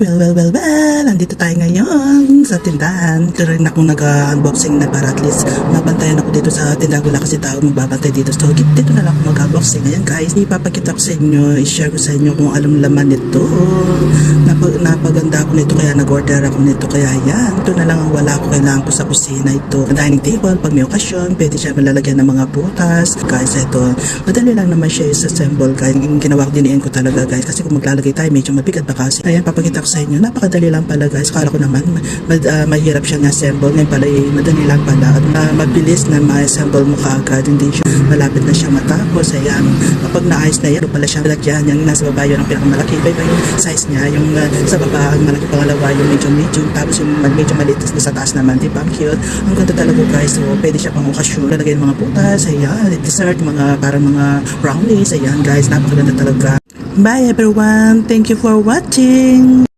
Well, well, well, well, andito tayo ngayon sa tindahan. Ito rin ako nag-unboxing na para at least mabantayan ako dito sa tindahan. Wala kasi tao magbabantay dito. So, dito na lang ako mag-unboxing. Ayan guys, ipapakita ko sa inyo, i-share ko sa inyo kung anong laman nito. Napag napaganda ako nito kaya nag-order ako nito. Kaya yan, ito na lang ang wala ko. Kailangan ko sa kusina ito. Ang dining table, pag may okasyon, pwede siya malalagyan ng mga butas. Guys, ito, madali lang naman siya i-assemble. Yung ginawa ko diniin ko talaga guys. Kasi kung maglalagay tayo, medyo mabigat ba kasi. Ayan, papakita ko sa inyo. Napakadali lang pala guys. Kala ko naman, mad, ah, mahirap siyang assemble. Ngayon pala, eh, madali lang pala. At ah, mabilis na ma-assemble mo kaagad. Hindi siya, malapit na siya matapos. Ayan, kapag naayos na yan, pala siyang lagyan. Yung nasa baba yun ang pinakamalaki. Iba yung size niya. Yung ah, sa baba, ang malaki pangalawa, yung medyo medium. Tapos yung medyo maliit sa taas naman. Di ba? Ang cute. Ang ganda talaga guys. So, pwede siya pang okasyon. Lalagay ng mga putas. Ayan, dessert, mga parang mga brownies. Ayan guys, napakaganda talaga. Bye everyone. Thank you for watching.